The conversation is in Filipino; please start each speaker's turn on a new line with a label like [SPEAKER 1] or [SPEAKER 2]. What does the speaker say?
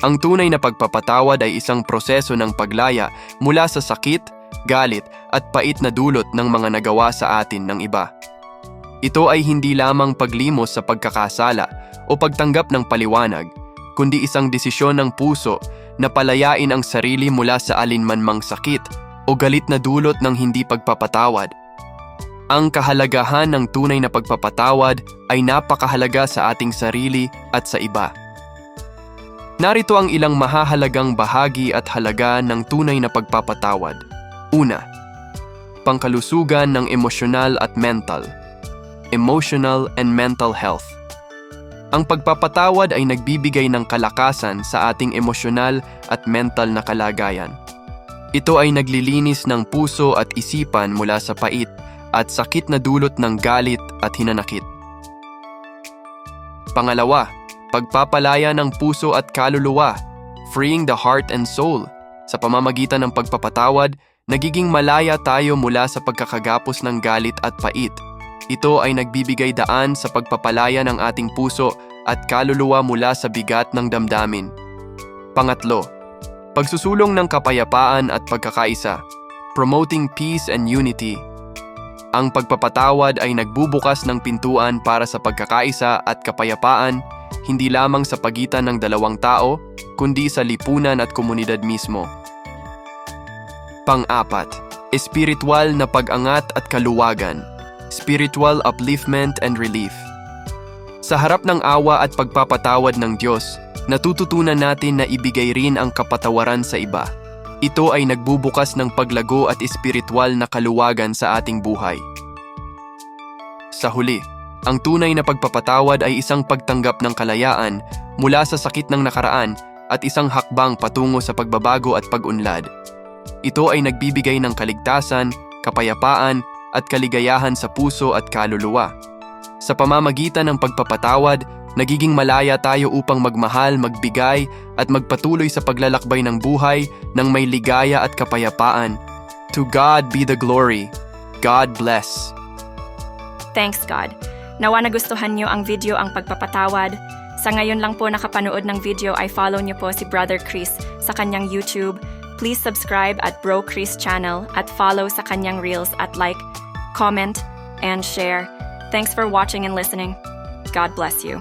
[SPEAKER 1] Ang tunay na pagpapatawad ay isang proseso ng paglaya mula sa sakit, galit at pait na dulot ng mga nagawa sa atin ng iba. Ito ay hindi lamang paglimos sa pagkakasala o pagtanggap ng paliwanag, kundi isang desisyon ng puso na palayain ang sarili mula sa alinmanmang sakit o galit na dulot ng hindi pagpapatawad. Ang kahalagahan ng tunay na pagpapatawad ay napakahalaga sa ating sarili at sa iba. Narito ang ilang mahahalagang bahagi at halaga ng tunay na pagpapatawad. Una, pangkalusugan ng emosyonal at mental. Emotional and mental health. Ang pagpapatawad ay nagbibigay ng kalakasan sa ating emosyonal at mental na kalagayan. Ito ay naglilinis ng puso at isipan mula sa pait at sakit na dulot ng galit at hinanakit. Pangalawa, pagpapalaya ng puso at kaluluwa, freeing the heart and soul. Sa pamamagitan ng pagpapatawad, nagiging malaya tayo mula sa pagkakagapos ng galit at pait. Ito ay nagbibigay daan sa pagpapalaya ng ating puso at kaluluwa mula sa bigat ng damdamin. Pangatlo, pagsusulong ng kapayapaan at pagkakaisa, promoting peace and unity. Ang pagpapatawad ay nagbubukas ng pintuan para sa pagkakaisa at kapayapaan hindi lamang sa pagitan ng dalawang tao, kundi sa lipunan at komunidad mismo. Pang-apat, espiritual na pag-angat at kaluwagan, spiritual upliftment and relief. Sa harap ng awa at pagpapatawad ng Diyos, natututunan natin na ibigay rin ang kapatawaran sa iba. Ito ay nagbubukas ng paglago at espiritual na kaluwagan sa ating buhay. Sa huli, ang tunay na pagpapatawad ay isang pagtanggap ng kalayaan mula sa sakit ng nakaraan at isang hakbang patungo sa pagbabago at pag-unlad. Ito ay nagbibigay ng kaligtasan, kapayapaan at kaligayahan sa puso at kaluluwa. Sa pamamagitan ng pagpapatawad, nagiging malaya tayo upang magmahal, magbigay at magpatuloy sa paglalakbay ng buhay ng may ligaya at kapayapaan. To God be the glory. God bless.
[SPEAKER 2] Thanks God. Nawa nagustuhan niyo ang video ang pagpapatawad. Sa ngayon lang po nakapanood ng video ay follow niyo po si Brother Chris sa kanyang YouTube. Please subscribe at Bro Chris channel at follow sa kanyang reels at like, comment, and share. Thanks for watching and listening. God bless you.